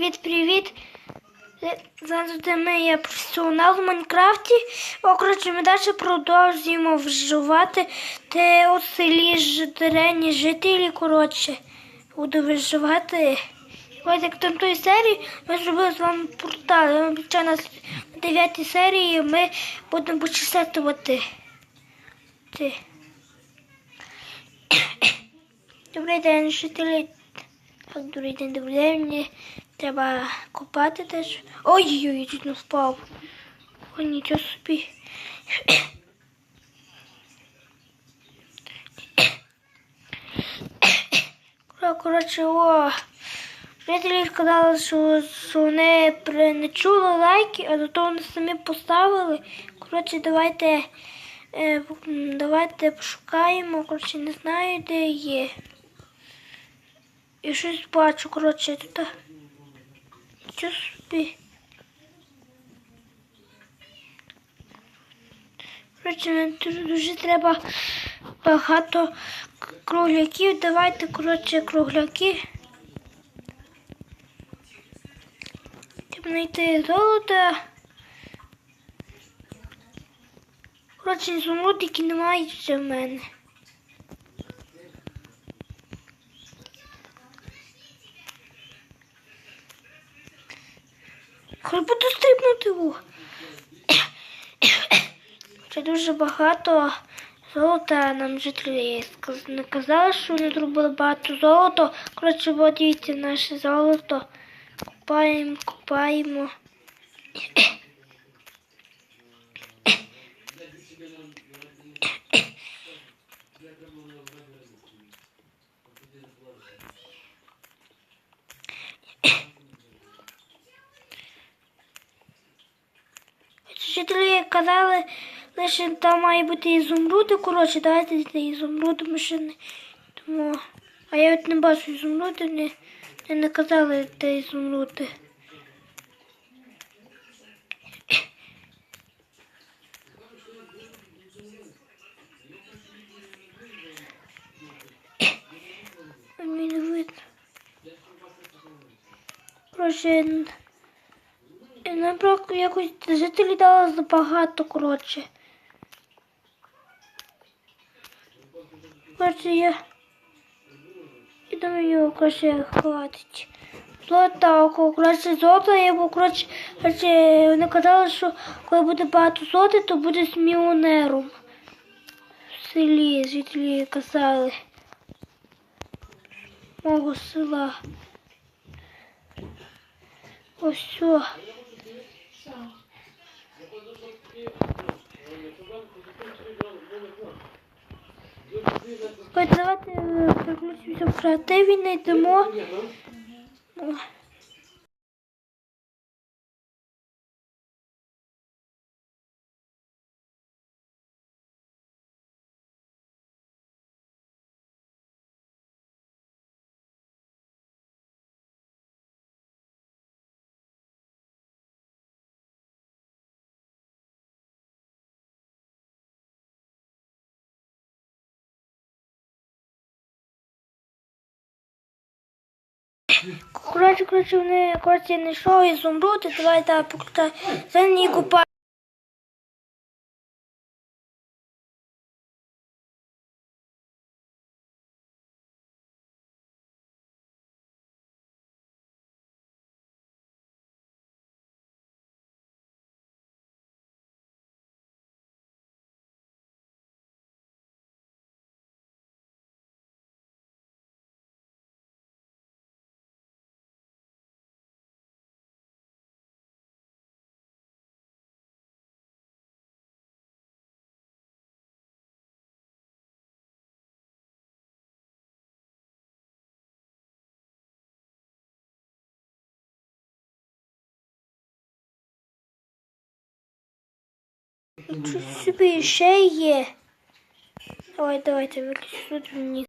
привіт-привіт. Зараз ми є професіонал в Майнкрафті. О, коротше, ми далі продовжуємо вживати. Те у селі жителі, коротше, буду виживати. Ось як там той серії ми зробили з вами портал. Нас на 9 серії ми будемо почистувати. Ти. Добрий день, жителі. Добрий день, добрий день. Треба купати теж. Ой-ой-ой, чуть не впав. Ой, нічого собі. Коротше, о. Жителі сказали, що, вони не чули лайки, а зато вони самі поставили. Коротше, давайте, е, давайте пошукаємо. Коротше, не знаю, де є. І щось бачу, коротше, тут. Що? Коротше, мені дуже, треба багато кругляків. Давайте, коротше, кругляки. Треба знайти золото. Коротше, ізумрудики немає в мене. Хоч буду стрибнути у. Це дуже багато золота нам жителі не казали, що вони зробили багато золота. Коротше, от дивіться наше золото. Купаємо, купаємо. Жителі казали, лише там має бути ізумруди, коротше, давайте ізумруди машини. Тому... А я от не бачу ізумруди, не, не наказали де ізумруди. Мені не видно. Коротше, нам просто якось жителі дали забагато, коротше. Коротше, я... Я думаю, коротше, хватить. Золота, около, коротше, золото, я був, коротше, вони казали, що коли буде багато золота, то буде з мільйонером. В селі жителі казали. Мого села. Ось все. Ось давайте е, в креативі, знайдемо. О. Коротше, коротше, вони коротше не йшов і давай так покрутай. За ній собі ще є. Давай, давайте виключу тут.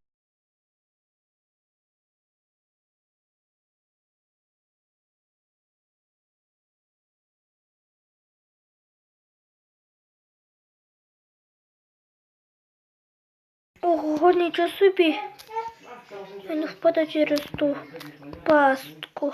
Ого, нічого собі. Я не впаду через ту пастку.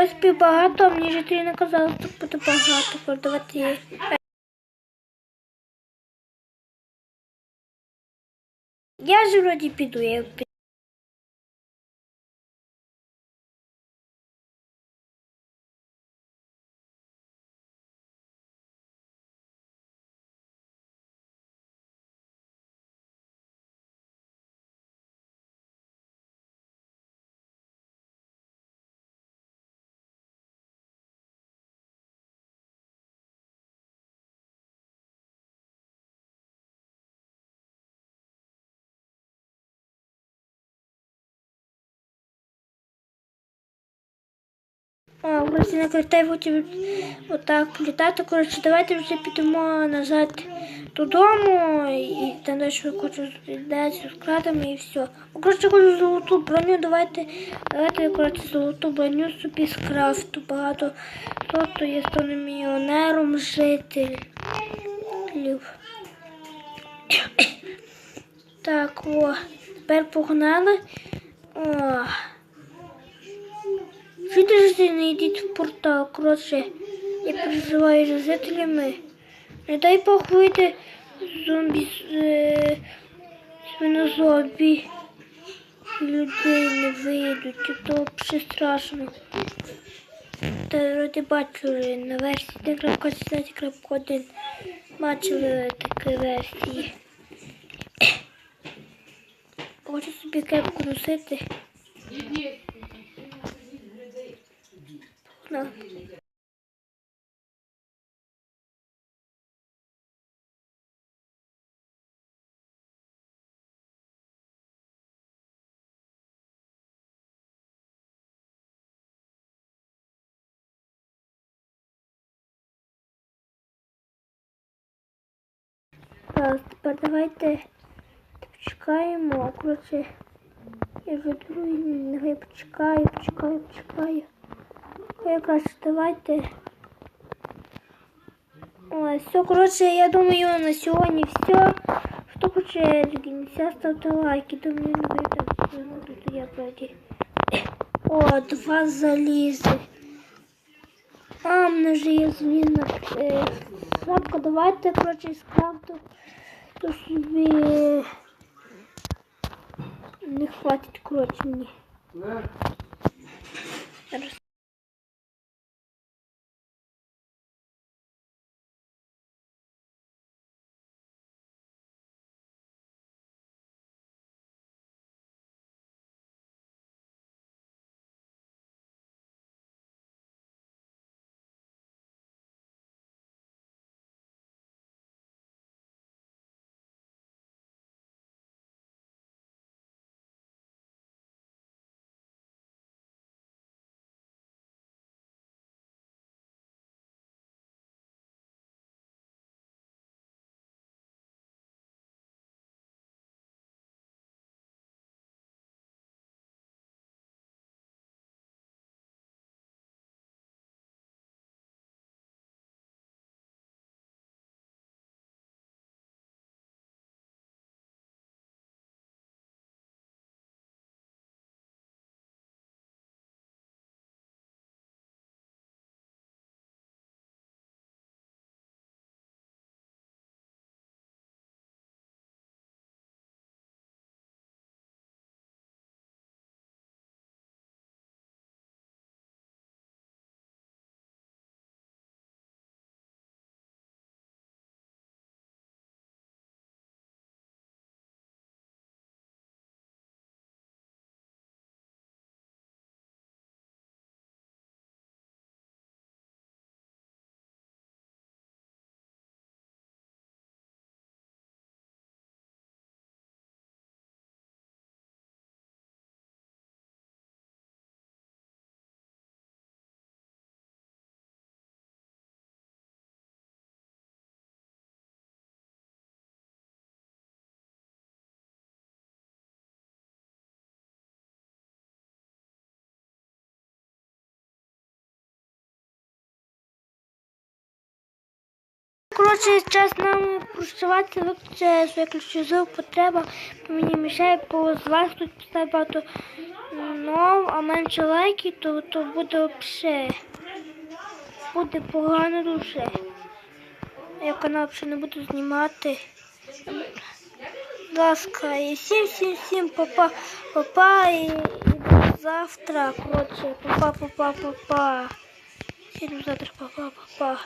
Ось багато, а мені жителі не казали, що буде багато продавати. Я ж вроді піду, я піду. А, вроді не крутай потім отак літати. Коротше, давайте вже підемо назад додому і там далі хочу з кратами і все. Ну, Коротше, хочу золоту броню, давайте, давайте, коротше, золоту броню собі скрафту. Багато золото я стану мільйонером жителів. Так, о, тепер погнали. О. Жителі не йдіть в портал, коротше, я переживаю за жителями. Не дай Бог вийде зомбі е, свинозомбі. Людей не вийдуть, то взагалі страшно. Та вроді бачили на версії 1.10.1 бачили такі версії. Хочу собі кепку носити. На. Так, тепер давайте почекаємо. Коротше, я вже другий, почекаю, почекаю, почекаю. Якраз давайте. Ой, все, коротше, я думаю, на сьогодні все. Хто хоче до кінця, ставте лайки. Думаю, не буде тут я вроді. О, два залізи. А, мене вже є зміна. Е, давайте, коротше, скрафту. То собі не хватить, коротше, мені. Зараз. Коротше, час нам прощаватися, виключи, виключу звук, потреба, мені мішає, бо з вас тут багато ну, а менше лайків, то, то буде взагалі. Буде погано дуже. Я канал взагалі не буду знімати. Будь ласка, і всім, всім, всім, папа, папа, і, і до завтра, коротше, папа, папа, папа. Всім завтра, папа, папа.